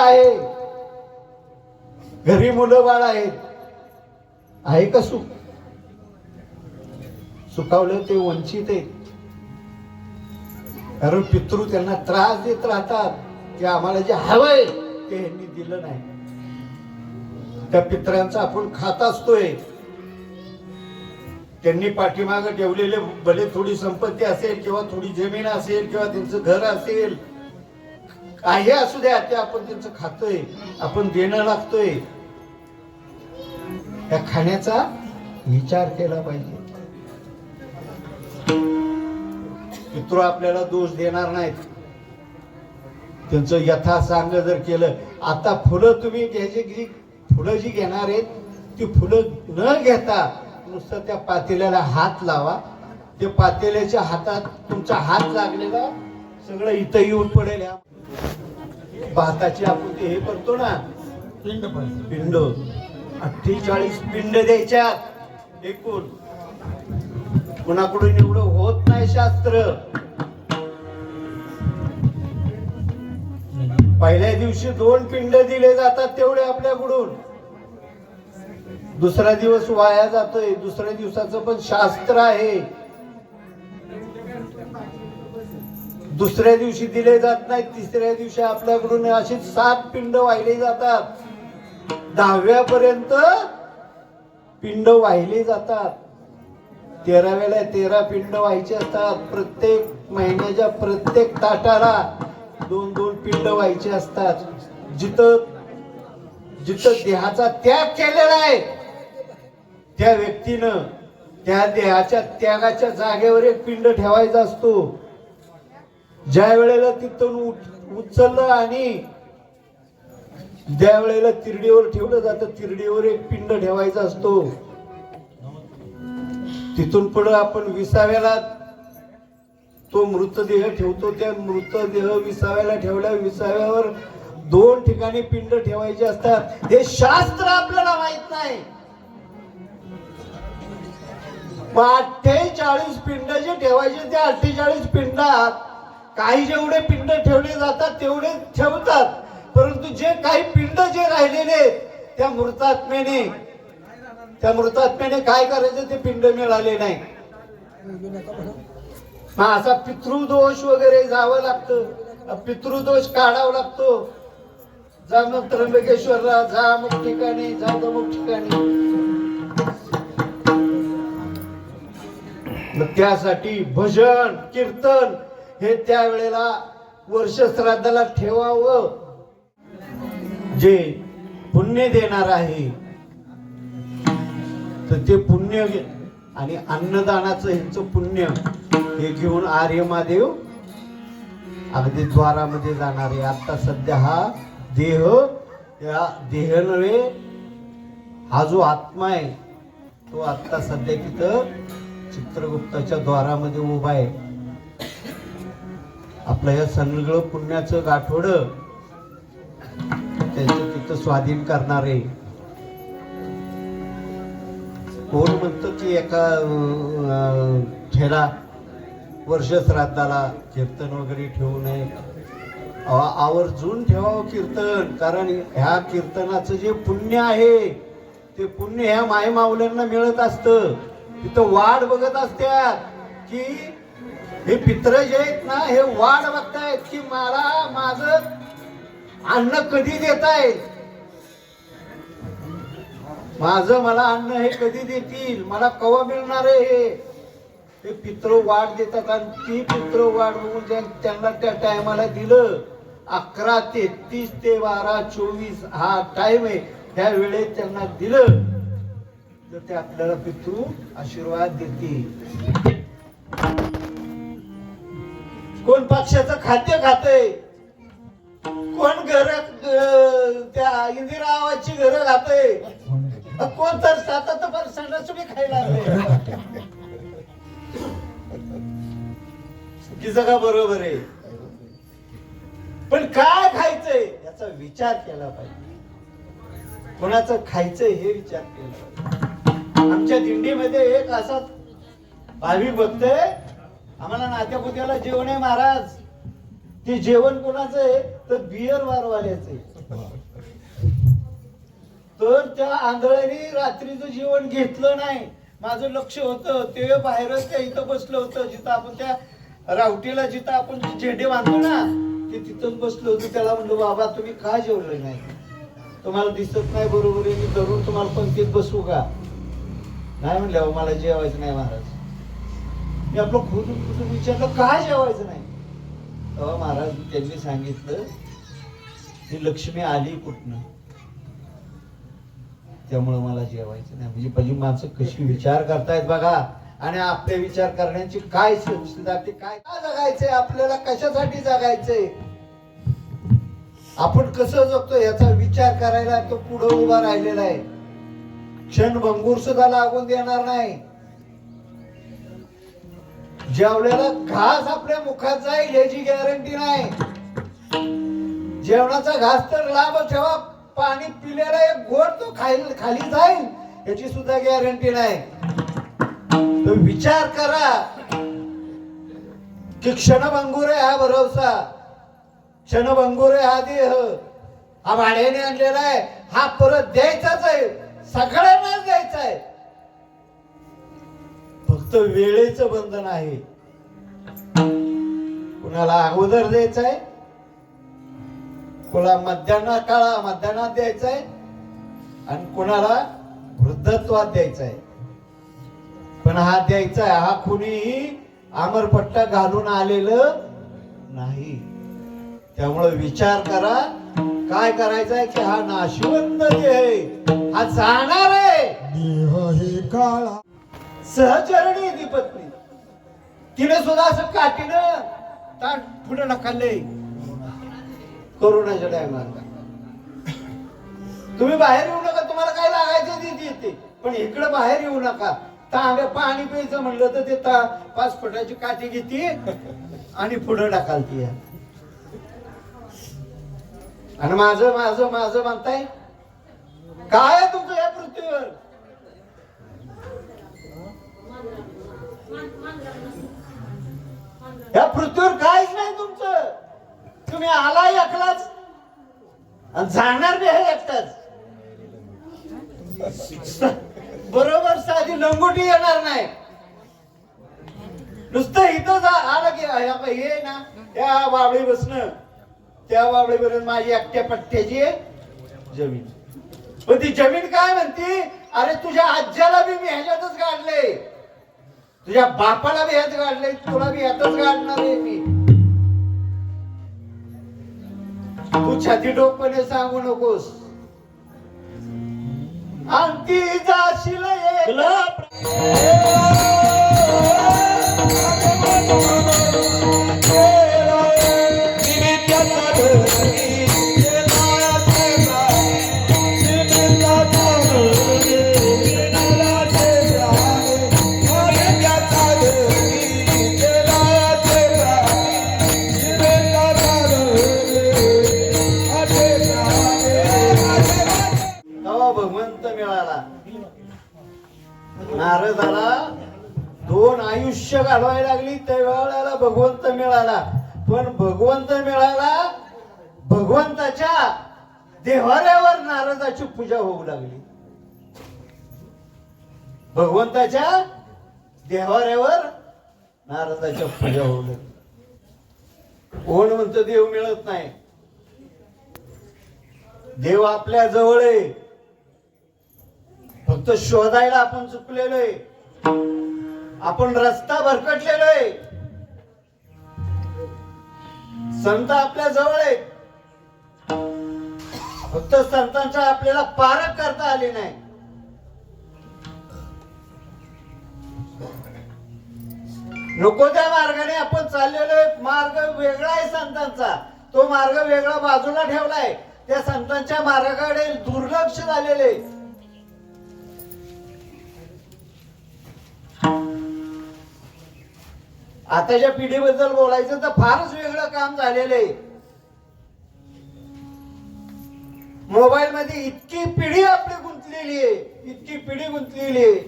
आहे. घरी मुलं बाळ आहेत. आहे का सुख? सुखावलं ते वंचित आहे कारण पितृ त्यांना त्रास देत राहतात. की आम्हाला जे हवंय ते ह्यांनी दिलं नाही. त्या पित्रांचा आपण खात असतोय. त्यांनी पाठीमाग ठेवलेले भले थोडी संपत्ती असेल किंवा थोडी जमीन असेल किंवा त्यांचं घर असेल काही असू द्या ते आपण त्यांचं खातोय आपण देणं लागतोय. त्या खाण्याचा विचार केला पाहिजे. पितृ आपल्याला दोष देणार नाहीत. त्यांचं यथासांग जर केलं आता फुलं तुम्ही घ्यायची जी फुलं जी घेणार आहेत ती फुलं न घेता नुसतं त्या पातेल्याला हात लावा. ते पातेल्याच्या हातात तुमचा हात लागलेला सगळं इथं येऊन पडेल. या भाताची आपण ते हे करतो ना. पिंड पिंड. अठ्ठेचाळीस पिंड द्यायच्या एकूण. कुणाकडून एवढं होत नाही शास्त्र? पहिल्या दिवशी दोन पिंड दिले जातात तेवढे आपल्याकडून. दुसरा दिवस वाया जातोय. दुसऱ्या दिवसाचं पण शास्त्र आहे. दुसऱ्या दिवशी दिले जात नाही तिसऱ्या दिवशी आपल्याकडून असे सात पिंड वाहिले जातात. दहाव्या पर्यंत पिंड वाहिले जातात. तेराव्याला तेरा पिंड व्हायचे असतात. प्रत्येक महिन्याच्या प्रत्येक ताटाला दोन दोन पिंड व्हायचे असतात. जिथं जिथं देहाचा त्याग केलेला आहे त्या व्यक्तीनं त्या देहाच्या त्यागाच्या जागेवर एक पिंड ठेवायचा असतो. ज्या वेळेला तिथून उच- उचललं आणि ज्या वेळेला तिरडीवर ठेवलं जातं तिरडीवर एक पिंड ठेवायचा असतो. तिथून पुढे आपण विसाव्याला तो मृतदेह ठेवतो. त्या मृतदेह विसाव्याला ठेवल्या विसाव्यावर दोन ठिकाणी पिंड ठेवायचे असतात. हे शास्त्र आपल्याला माहीत नाही. अठ्ठेचाळीस पिंड जे ठेवायचे त्या अठ्ठेचाळीस पिंडात काही जेवढे पिंड ठेवले जातात तेवढे ठेवतात. परंतु जे काही पिंड जे राहिलेले आहेत, त्या मृतात्म्याने त्या मृतात्म्याने काय करायचं ते पिंड मिळाले नाही. मग असा पितृदोष वगैरे जावं लागतं. पितृदोष काढावा लागतो. जा मग त्र्यंबकेश्वरला जा मग ठिकाणी जा मग ठिकाणी. त्यासाठी भजन कीर्तन हे त्यावेळेला वर्ष श्राद्धाला ठेवावं. जे पुण्य देणार आहे तर ते पुण्य घे- आणि अन्नदानाचं ह्यांचं पुण्य हे घेऊन आर्य महादेव अगदी द्वारामध्ये जाणार आहे. आता सध्या हा देह या देह नव्हे हा जो आत्मा आहे तो आत्ता सध्या तिथं चित्रगुप्ताच्या द्वारामध्ये उभा आहे. आपलं हे सगळं पुण्याचं गाठोड त्याचं तिथं स्वाधीन करणार. आहे कोण म्हणतो की एका ठेला वर्ष श्राद्धाला कीर्तन वगैरे ठेवू नये. आवर्जून ठेवावं कीर्तन कारण ह्या कीर्तनाचं जे पुण्य आहे ते पुण्य ह्या माय माऊल्यांना मिळत असतं. तिथं वाट बघत असत्यात की हे पित्र जे आहेत ना हे वाट बघतायत की मला माझं अन्न कधी देतायत माझं मला अन्न हे कधी देतील? मला कवा मिळणार आहे हे? ते पित्र वाट देतात आणि ती पित्र वाट बघून त्यांना त्या टायमाला दिलं. अकरा ते तीस ते बारा चोवीस हा टाइम आहे. त्या वेळेत त्यांना दिलं. तर ते आपल्याला पितृ आशीर्वाद देतील. कोण पक्षाचं खाद्य खातय? कोण घर त्या इंदिरा आवाजची घरं खातय? कोण तर सात पर्सेंट तुम्ही खायला की चुकीचं का बरोबर आहे? पण काय खायचंय? याचा विचार केला पाहिजे. कोणाचं खायचंय हे विचार केला पाहिजे. आमच्या दिंडीमध्ये एक असा भावी बघतोय आम्हाला नात्यापुत्याला जेवण आहे महाराज. ते जेवण कोणाचं आहे? तर बियर बारवाल्याचं आहे. तर त्या आंधळ्याने रात्रीचं जेवण घेतलं नाही. माझं लक्ष होतं. ते बाहेरच त्या इथं बसलं होतं. जिथं आपण त्या रावटीला जिथं आपण झेंडे बांधतो ना ते तिथंच बसलो होतो. त्याला म्हणलं बाबा तुम्ही का जेवले नाही? तुम्हाला दिसत नाही बरोबर आहे. मी जरूर तुम्हाला पंक्तीत बसू का? नाही म्हणलं मला जेवायचं नाही महाराज. मी आपलं खोदून खोदून विचारलं? का जेवायचं नाही? तेव्हा महाराज त्यांनी सांगितलं ही लक्ष्मी आली कुठनं? त्यामुळं मला जेवायचं नाही. म्हणजे पहिली माणसं कशी विचार करतायत बघा. आणि आपले विचार करण्याची काय संस्था ते काय का जगायचंय? आपल्याला कशासाठी जगायचंय? आपण कसं जगतो याचा विचार करायला तो पुढे उभा राहिलेला आहे. क्षण भंगूर सुद्धा लागून देणार नाही. जेवल्याला घास आपल्या मुखात जाईल याची गॅरंटी नाही. जेवणाचा घास तर लाभ ठेवा पाणी पिलेला एक गोड तो खाली खाली जाईल याची सुद्धा गॅरंटी नाही. तर विचार करा की क्षणभंगुर आहे हा भरवसा. क्षणभंगुर आहे हा देह. हा भाड्याने आणलेला आहे हा परत द्यायचाच आहे सगळ्यांनाच द्यायचा आहे. फक्त वेळेचं बंधन आहे. कुणाला अगोदर द्यायचं आहे कोणाला मध्यान्ह काळा मध्यान्हात द्यायचा आहे आणि कोणाला वृद्धत्वात द्यायचा आहे पण हा द्यायचा आहे हा कुणीही आमरपट्टा घालून आलेलं नाही. त्यामुळे विचार करा काय करायचं आहे की हा नाशिवंत आहे हा जाणार आहे. काळा. सहचरणी ती पत्नी. तिने सुद्धा असं काठीनं ताट पुढे ढकलले. करोनाच्या टायमाला तुम्ही बाहेर येऊ नका तुम्हाला काय लागायचं ते देते पण इकडे बाहेर येऊ नका. तांब्या पाणी प्यायचं म्हणलं तर ते ता पाच फुटाची काठी घेते आणि पुढे ढकलते. आणि माझं माझं माझं म्हणताय काय आहे तुमचं या पृथ्वीवर या पृथ्वीवर काहीच नाही तुमचं. तुम्ही आला एकलाच. आणि जाणार बी आहे एकटाच. बरोबर साधी लंगोटी येणार नाही. नुसतं इथं जा. आलं की हे ना. त्या बावळी बसणं त्या बावळीपर्यंत माझी एकट्या पट्ट्याची जमीन. पण ती जमीन काय म्हणती? अरे तुझ्या आज्याला बी मी ह्याच्यातच काढले तुझ्या बापाला बी ह्यात काढले तुला बी ह्यातच काढणार आहे मी. तू छाती टोकपणे सांगू नकोस. आणखी जाशील भगवंताच्या देवाऱ्यावर नारदाची पूजा होऊ लागली. भगवंताच्या देवाऱ्यावर नारदाच्या पूजा होऊ लागली. कोण म्हणतं देव मिळत नाही? देव आपल्या जवळ आहे. फक्त शोधायला आपण चुकलेलो आहे. आपण रस्ता भरकटलेलो आहे. संत आपल्या जवळ आहे. फक्त संतांच्या आपल्याला पारख करता आली नाही. नको त्या मार्गाने आपण चाललेलो आहे. मार्ग वेगळा आहे संतांचा. तो मार्ग वेगळा बाजूला ठेवलाय. त्या संतांच्या मार्गाकडे दुर्लक्ष झालेले आताच्या पिढीबद्दल बोलायचं तर फारच वेगळं काम झालेलं आहे. मोबाईल मध्ये इतकी पिढी आपली गुंतलेली आहे. इतकी पिढी गुंतलेली आहे.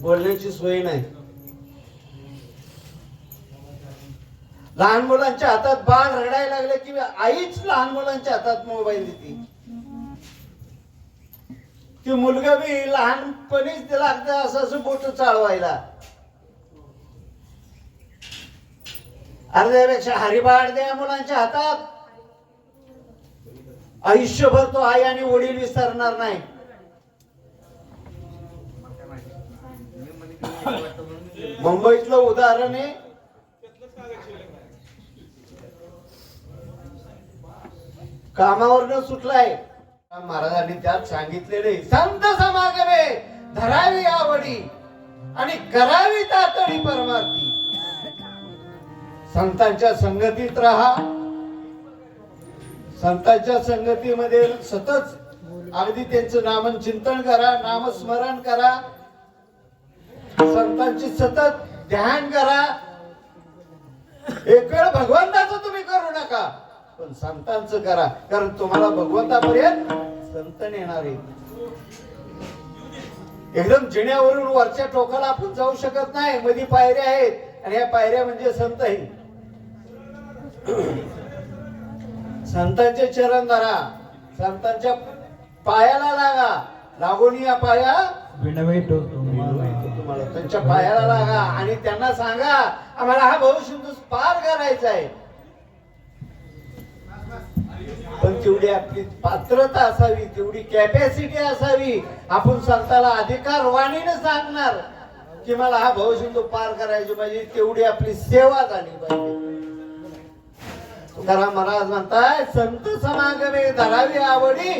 बोलण्याची सोय नाही. लहान मुलांच्या हातात बाळ रडायला लागले की आईच लहान मुलांच्या हातात मोबाईल देते. ती मुलगा बी लहानपणीच ते लागतं असं असं बोट चालवायला अर्ध्यापेक्षा हरिबाळ द्या मुलांच्या हातात. आयुष्यभर तो आई आणि वडील विसरणार नाही. मुंबईतलं उदाहरण आहे. कामावरनं सुटलाय. महाराजांनी त्यात सांगितलेले संत समागमे धरावी आवडी आणि करावी तातडी परमार्थी संतांच्या संगतीत राहा. संतांच्या संगतीमध्ये सतत अगदी त्यांचं नामन चिंतन करा नामस्मरण करा. संतांची सतत ध्यान करा. एक वेळ भगवंताचं तुम्ही करू नका पण संतांचं करा. कारण तुम्हाला भगवंतापर्यंत संत नेणार आहे एकदम जिण्यावरून वरच्या टोकाला आपण जाऊ शकत नाही. मधी पायऱ्या आहेत आणि या पायऱ्या म्हणजे संत आहे संतांचे चरण धरा. संतांच्या पायाला लागा. लागून या पाया. विनवितो तुम्हाला. त्यांच्या पायाला लागा. आणि त्यांना सांगा आम्हाला हा भाऊ सिंधू पार करायचा आहे. पण तेवढी आपली पात्रता असावी तेवढी कॅपॅसिटी असावी. आपण संताला अधिकार वाणीने सांगणार की मला हा भाऊ पार करायची पाहिजे. तेवढी आपली सेवा झाली पाहिजे. तुकाराम महाराज म्हणताय संत समागमे धरावी आवडी.